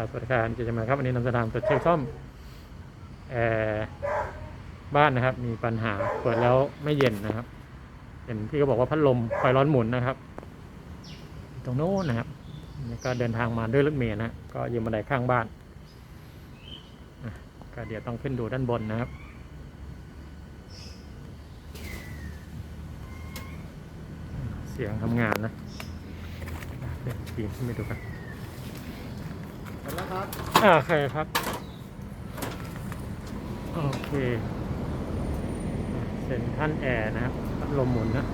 ครับสวัสดีครับเจจะมาครับวันนี้นำเสนำตัวเช็คซ่อมแอร์บ้านนะครับ มีปัญหาเปิดแล้วไม่เย็นนะครับ เห็นพี่ก็บอกว่าพัดลมไฟร้อนหมุนนะครับ ตรงโน้นนะครับนี่ก็เดินทางมาด้วยรถเมล์นะก็ยืมบันไดข้างบ้านก็เดี๋ยวต้องขึ้นดูด้านบนนะครับเสียงทำงานนะเดี๋ยวปีนขึ้นไปดูกัน เสร็จแล้วครับอ่าโอเคครับ โอเคเซ็นท่านแอร์นะครับพัดลมหมุนนะ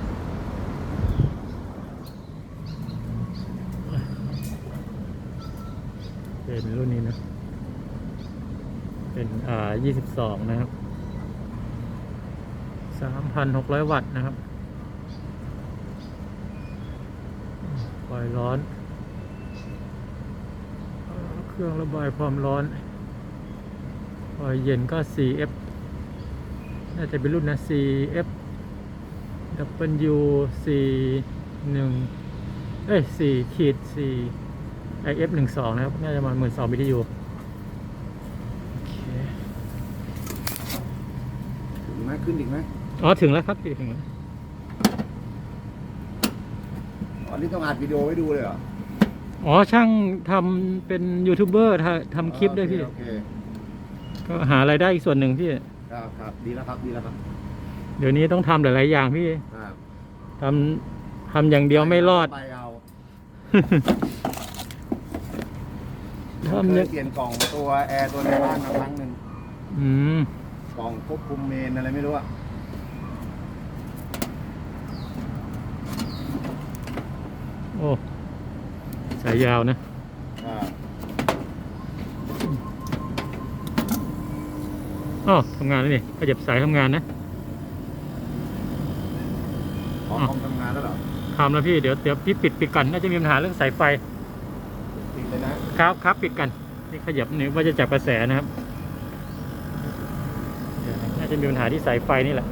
เป็นรุ่นนี้นะ เป็นอ่ายี่สิบสองนะครับสามพันหกร้อยวัตต์นะครับปล่อยร้อน เครื่องระบายความร้อนพอเย็นก็ CF น่าจะเป็นรุ่นนะ CF W C หนึ่งเอ้ย4ขีด4 IF หนึ่งสองนะครับ น่าจะมาหมื่นสอง BTU โอเคถึงไหมขึ้นอีกไหมอ๋อ ถึงแล้วครับพี่ถึงแล้วอ๋อนี่ต้องอัดวิดีโอไว้ดูเลยเหรอ อ๋อช่างทำเป็นยูทูบเบอร์ทำทำคลิปด้วยพี่ โอเคโอเคก็หารายได้อีกส่วนหนึ่งพี่ ครับครับดีแล้วครับดีแล้วครับเดี๋ยวนี้ต้องทำหลายๆอย่างพี่ครับทำทำอย่างเดียวไม่รอด ไปเอาทำเคเนี่ยยเปลี่ยนกล่องตัวแอร์ตัวในบ้านมาครั้งหนึ่งอืมกล่องควบคุมเมนอะไรไม่รู้อะโอ้สายยาวนะครับอ๋อทำงานแล้วนี่ขยับสายทำงานนะขออะคอมทำงานแล้วเหรอทำแล้วพี่เดี๋ยวเดี๋ยวพี่ปิดปิดกันน่าจะมีปัญหาเรื่องสายไฟติดเลยนะครับครับปิดกันนี่ขยับนี่ว่าจะจับกระแสนะครับเดี๋ยวน่าจะมีปัญหาที่สายไฟนี่แหละ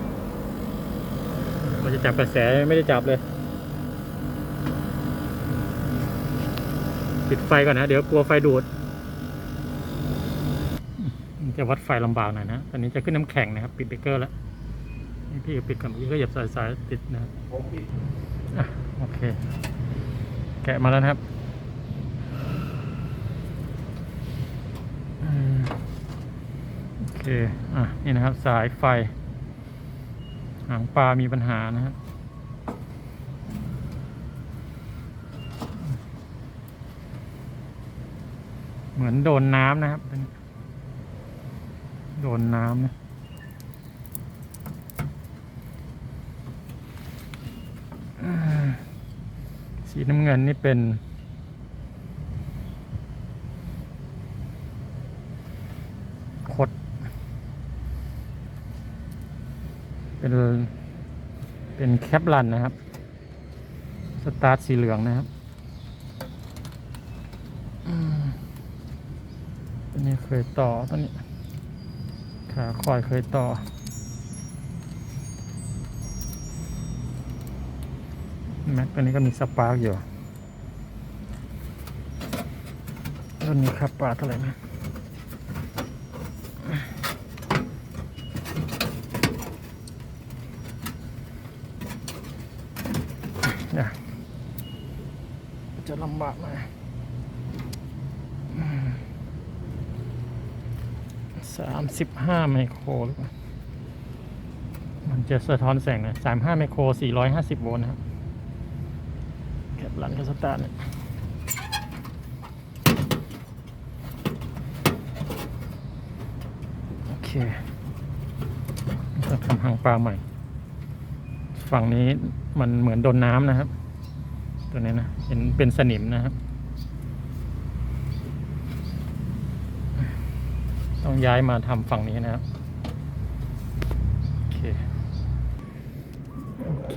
ว่าจะจับกระแสไม่ได้จับเลย ปิดไฟก่อนนะ เดี๋ยวกลัวไฟดูด จะวัดไฟลำบากหน่อยนะ ตอนนี้จะขึ้นน้ำแข็งนะครับ ปิดเบรกเกอร์แล้วนี่พี่ปิดก่อนเมื่อกี้ก็หยับสายสายติดนะครับผมปิดอะโอเค แกะมาแล้วนะครับโอเค อะ นี่นะครับ สายไฟ หางปลามีปัญหานะครับ เหมือนโดนน้ำนะครับ โดนน้ำนะสีน้ำเงินนี่เป็น คด เป็น เป็นแคปลันนะครับ สตาร์ทสีเหลืองนะครับอืม ตัวนี้เคยต่อตัวนี้ ขาคอยเคยต่อ แม็กตัวนี้ก็มีสปาร์กอยู่รุ่นนี้ครับปลาเท่าไหร่นะเนี่ยจะลำบากไหน่อย สามสิบห้าไมโคร มันจะสะท้อนแสงนะสามห้าไมโครสี่ร้อยห้าสิบโวลต์นะครับแคปลันกับสตาร์ทเนี่ยโอเคจะทำหางปลาใหม่ ฝั่งนี้มันเหมือนโดนน้ำนะครับ ตัวนี้นะ เห็นเป็นสนิมนะครับ ต้องย้ายมาทำฝั่งนี้นะครับโอเคโอเค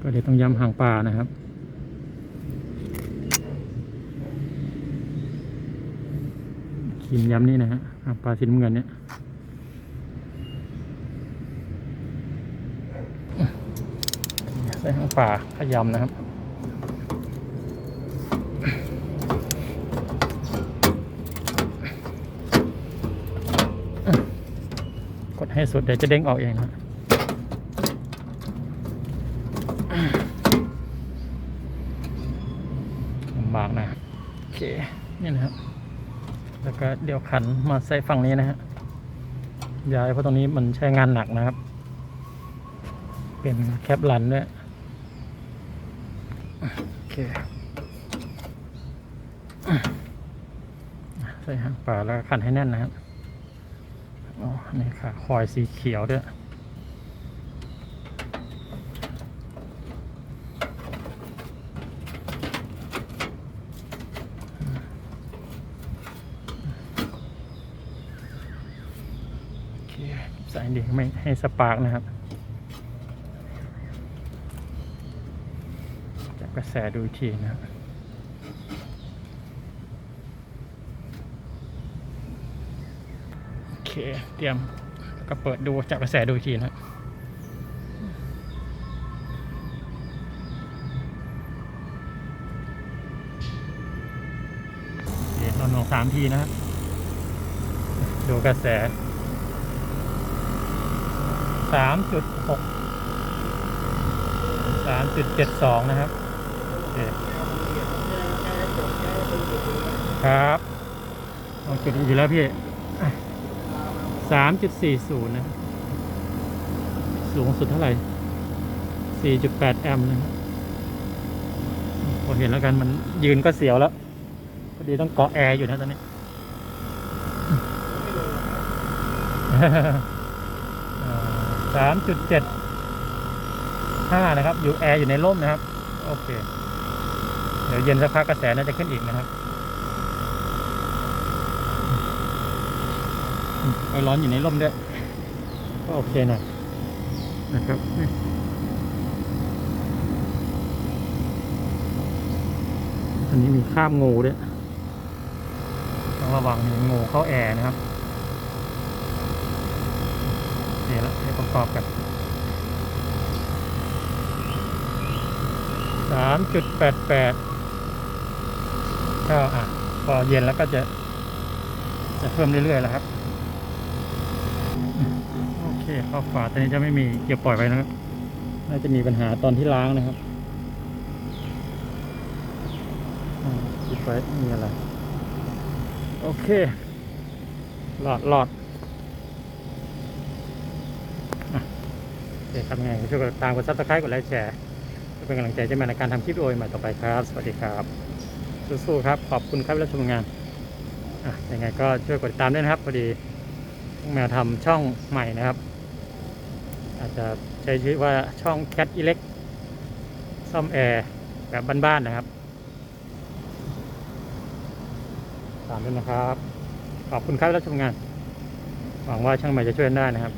ก็เดี๋ยวต้องย้ำหางปลานะครับครีมย้ำนี่นะฮะหางปลาสีน้ำเงินเนี่ยใส่หางปลาขยำนะครับ ให้สุดเดี๋ยวจะเด้งออกเองนะลำบากนะโอเคนี่นะครับแล้วก็เดี๋ยวขันมาใส่ฝั่งนี้นะฮะย้ายเพราะตรงนี้มันใช้งานหนักนะครับ เป็นแคปลันด้วยโอเคใส่หางปลาแล้วขันให้แน่นนะครับ อ๋อนี่ค่ะคอยสีเขียวด้วยโอเคใส่ดีไม่ให้สปาร์กนะครับจับกระแสดูทีนะครับ โอ เค เตรียมแล้วก็เปิดดูจับกระแสดูอีกทีนะครับโอเราหน่วงสามทีนะครับ ดูกระแสสามจุดหกสามจุดเจ็ดสองนะครับโอเคครับลองจุดอยู่แล้วพี่ สามจุดสี่ศูนย์นะสูงสุดเท่าไหร่สี่จุดแปดแอมป์นะพอเห็นแล้วกันมันยืนก็เสียวแล้วพอดีต้องเกาะแอร์อยู่นะตอนนี้สามจุดเจ็ดห้านะครับ อยู่แอร์อยู่ในร่มนะครับ โอเค เดี๋ยวเย็นสักพักกระแสน่าจะขึ้นอีกนะครับอืม ไอร้อนอยู่ในร่มด้วย ก็โอเคหน่อยนะครับอันนี้มีข้ามงูด้วยต้องระวังมีงูเข้าแอร์นะครับนี่แล้วให้ประกอบกันสามจุดแปดแปดก็อะพอเย็นแล้วก็จะ จะเพิ่มเรื่อยๆแล้วครับโอเคข้อฝาตอนนี้จะไม่มีเกี่ยวปล่อยไว้นะครับน่าจะมีปัญหาตอนที่ล้างนะครับปิดไว้มีอะไร โอเค หลอดหลอดโอเคครับยังไงช่วยกดติดตามกดซับสไครต์กดไลค์แชร์เพื่อเป็นกำลังใจให้มาในการทำคลิปวิดีโอใหม่ต่อไปครับ สวัสดีครับสู้ๆครับ ขอบคุณครับที่รับชมงานอะยังไงก็ช่วยกดติดตามด้วยนะครับพอดีต้องมาทำช่องใหม่นะครับ อาจจะใช้ชื่อว่าช่องแคทอิเล็กซ่อมแอร์แบบบ้านๆนะครับ ตามด้วยนะครับ ขอบคุณครับรับชมงาน หวังว่าช่างใหม่จะช่วยได้นะครับ